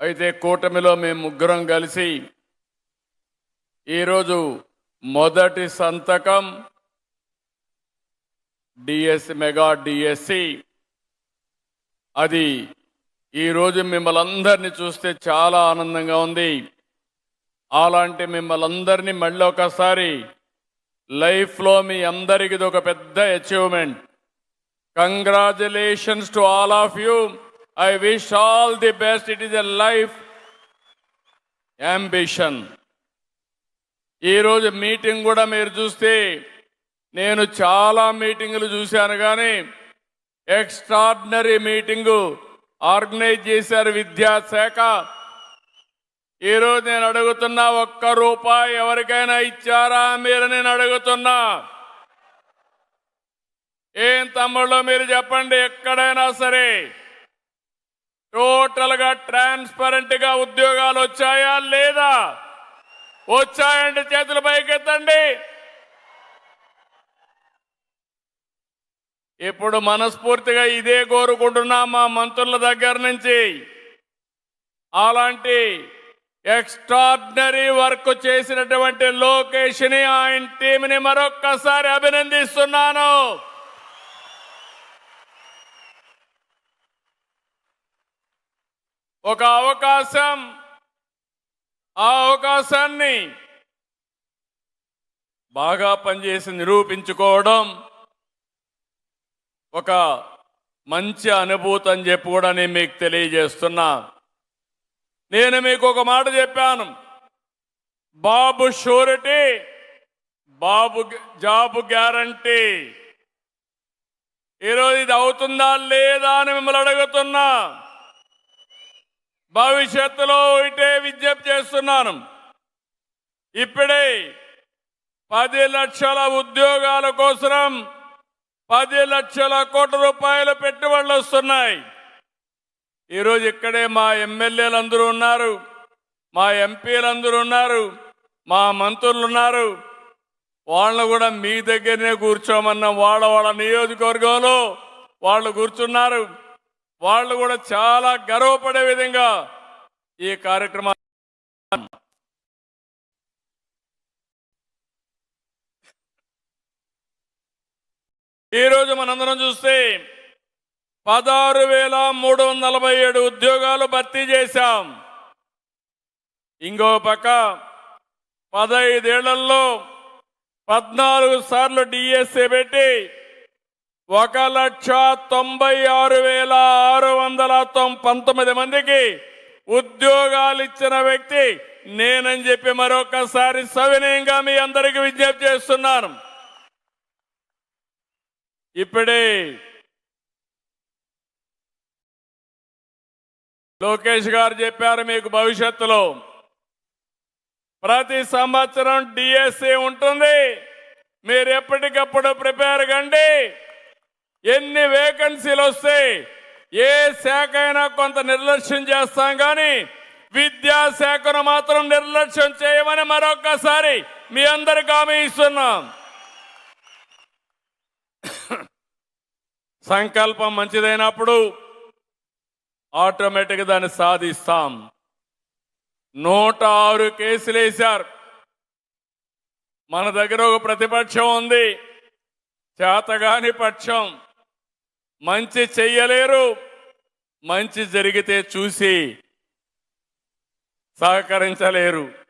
అయితే కూటమిలో మేము ముగ్గురం కలిసి ఈరోజు మొదటి సంతకం డిఎస్సి మెగా డిఎస్సి. అది ఈరోజు మిమ్మల్ని అందరినీ చూస్తే చాలా ఆనందంగా ఉంది. అలాంటి మిమ్మల్ని అందరినీ మళ్ళీ ఒకసారి లైఫ్లో మీ అందరికి ఇది ఒక పెద్ద achievement congratulations to all of you I wish all the best it is a life ambition ఈరోజు మీటింగ్ కూడా మీరు చూస్తే నేను చాలా మీటింగులు చూశాను కానీ ఎక్స్ట్రాడినరీ మీటింగు ఆర్గనైజ్ చేశారు విద్యాశాఖ. ఈరోజు నేను అడుగుతున్నా ఒక్క రూపాయి ఎవరికైనా ఇచ్చారా మీరు? నేను అడుగుతున్నా. ఏం తమ్ముళ్ళు మీరు చెప్పండి ఎక్కడైనా సరే. టోటల్గా ట్రాన్స్పరెంట్గా ఉద్యోగాలు వచ్చాయా లేదా? వచ్చాయండి చేతులు పైకెత్తండి. ఇప్పుడు మనస్ఫూర్తిగా ఇదే కోరుకుంటున్నా మా మంత్రుల దగ్గర నుంచి. అలాంటి ఎక్స్ట్రాడినరీ వర్క్ చేసినటువంటి లోకేష్ని ఆయన టీంని మరొక్కసారి అభినందిస్తున్నాను. ఒక అవకాశం ఆ అవకాశాన్ని బాగా పనిచేసి నిరూపించుకోవడం ఒక మంచి అనుభూతి అని చెప్పి కూడా నేను మీకు తెలియజేస్తున్నా. నేను మీకు ఒక మాట చెప్పాను. బాబు షూరిటీ బాబు జాబు గ్యారంటీ. ఈరోజు ఇది అవుతుందా లేదా అని మిమ్మల్ని అడుగుతున్నా. భవిష్యత్తులో ఇటే విజ్ఞప్తి చేస్తున్నాను. ఇప్పుడే పది లక్షల ఉద్యోగాల కోసం పది లక్షల కోట్ల రూపాయల పెట్టుబడులు వస్తున్నాయి. ఈరోజు ఇక్కడే మా ఎమ్మెల్యేలు అందరూ ఉన్నారు మా ఎంపీలందరూ ఉన్నారు మా మంత్రులు ఉన్నారు. వాళ్ళను కూడా మీ దగ్గరనే కూర్చోమన్న. వాళ్ళ వాళ్ళ నియోజకవర్గంలో వాళ్ళు కూర్చున్నారు. వాళ్ళు కూడా చాలా గర్వపడే విధంగా ఈ కార్యక్రమం ఈరోజు మనందరం చూస్తే పదహారు వేల మూడు వందల నలభై ఏడు ఉద్యోగాలు భర్తీ చేశాం. ఇంకో పక్క పదైదేళ్ళలో పద్నాలుగు సార్లు డిఎస్ఏ పెట్టి ఒక లక్ష తొంభై ఆరు వేల ఆరు వందల తొం- పంతొమ్మిది మందికి ఉద్యోగాలు ఇచ్చిన వ్యక్తి నేనని చెప్పి మరొకసారి సవినయంగా మీ అందరికీ విజ్ఞప్తి చేస్తున్నాను. ఇప్పుడే లోకేష్ గారు చెప్పారు మీకు భవిష్యత్తులో. ప్రతి సంవత్సరం డిఎస్సి ఉంటుంది. మీరు ఎప్పటికప్పుడు ప్రిపేర్ కండి. ఎన్ని వేకెన్సీలు వస్తాయి ఏ శాఖ అయినా కొంత నిర్లక్ష్యం చేస్తాం కానీ విద్యాశాఖను మాత్రం నిర్లక్ష్యం చేయమని మరొక్కసారి మీ అందరికి హామీ ఇస్తున్నాం. సంకల్పం మంచిదైనప్పుడు ఆటోమేటిక్గా దాన్ని సాధిస్తాం. నూట ఆరు కేసులు వేశారు. మన దగ్గర ఒక ప్రతిపక్షం ఉంది. చేతగాని పక్షం. మంచి చెయ్యలేరు. మంచి జరిగితే చూసి సహకరించలేరు.